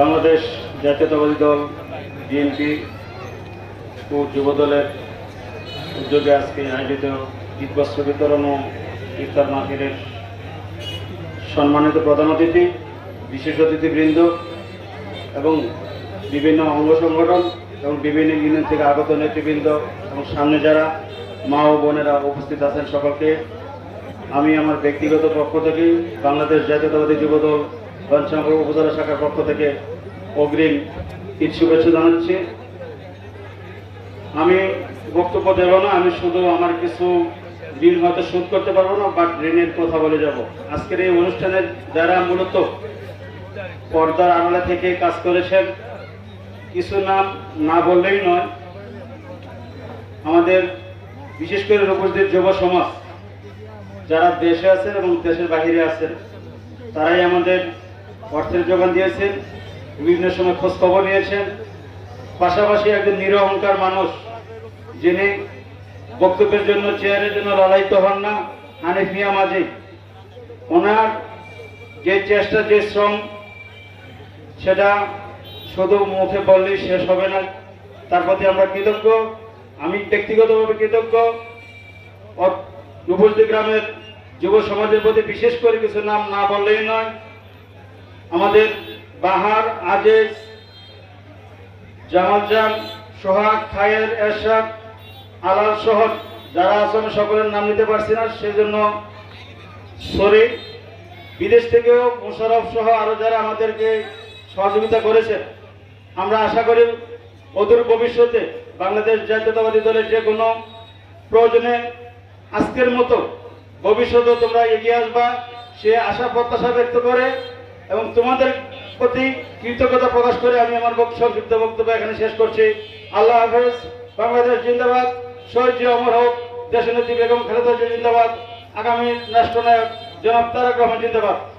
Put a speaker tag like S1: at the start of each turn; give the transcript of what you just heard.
S1: বাংলাদেশ জাতীয়তাবাদী দল বিএনপি ও যুব দলের উদ্যোগে আজকে আয়োজিত ঈদবস্ত্র বিতরণ ও ইফতার মাহফিলের সম্মানিত প্রধান অতিথি, বিশেষ অতিথিবৃন্দ এবং বিভিন্ন অঙ্গ সংগঠন এবং বিভিন্ন ইউনিয়ন থেকে আগত নেতৃবৃন্দ এবং সামনে যারা মা ও বোনেরা উপস্থিত আছেন সকলকে, আমি আমার ব্যক্তিগত পক্ষ থেকে বাংলাদেশ জাতীয়তাবাদী যুবদল পঞ্চাঙ্গ উপজেলা শাখার পক্ষ থেকে অগ্রিম ঈদ শুভেচ্ছা জানাচ্ছি। আমি বক্তব্য দেব না, আমি শুধু আমার কিছু ঋণ হয়তো শোধ করতে পারব না বাট ঋণের কথা বলে যাব। আজকের এই অনুষ্ঠানের যারা মূলত পর্দার আড়ালে থেকে কাজ করেছেন, কিছু নাম না বললেই নয়, আমাদের বিশেষ করে রূপসদের যুব সমাজ, যারা দেশে আছেন এবং দেশের বাহিরে আছেন, তারাই আমাদের অর্থের যোগান দিয়েছেন, বিভিন্ন সময় খোঁজ খবর নিয়েছেন। পাশাপাশি একজন নিরহংকার মানুষ, যিনি বক্তব্যের জন্য চেয়ারের জন্য লড়াইতে হন না, হানিফ মিয়া মাঝি। ওনার যে চেষ্টা, যে শ্রম, সেটা শুধু মুখে বললেই শেষ হবে না। তার প্রতি আমরা কৃতজ্ঞ। আমি ব্যক্তিগতভাবে কৃতজ্ঞ। রূপসদি গ্রামের যুব সমাজের প্রতি বিশেষ করে কিছু নাম না বললেই নয়। আমাদের বাহার আজেজ জামালজান সোহাগ খায়ের এরশাদ, আলাল সহ যারা আছেন সকলের নাম নিতে পারছি না, সেজন্য সরি। বিদেশ থেকেও মোশারফ সহ আরও যারা আমাদেরকে সহযোগিতা করেছেন, আমরা আশা করি অদূর ভবিষ্যতে বাংলাদেশ জাতীয়তাবাদী দলের যে কোনো প্রয়োজনে আজকের মতো ভবিষ্যতে তোমরা এগিয়ে আসবা, সে আশা প্রত্যাশা ব্যক্ত করে এবং তোমাদের প্রতি কৃতজ্ঞতা প্রকাশ করে আমি আমার সংক্ষিপ্ত বক্তব্য এখানে শেষ করছি। আল্লাহ হাফেজ। বাংলাদেশ জিন্দাবাদ। শহীদ অমর হোক, দেশনেত্রী বেগম খালেদা জিন্দাবাদ। আগামী রাষ্ট্রনায়ক জনাব তারাক রহমান জিন্দাবাদ।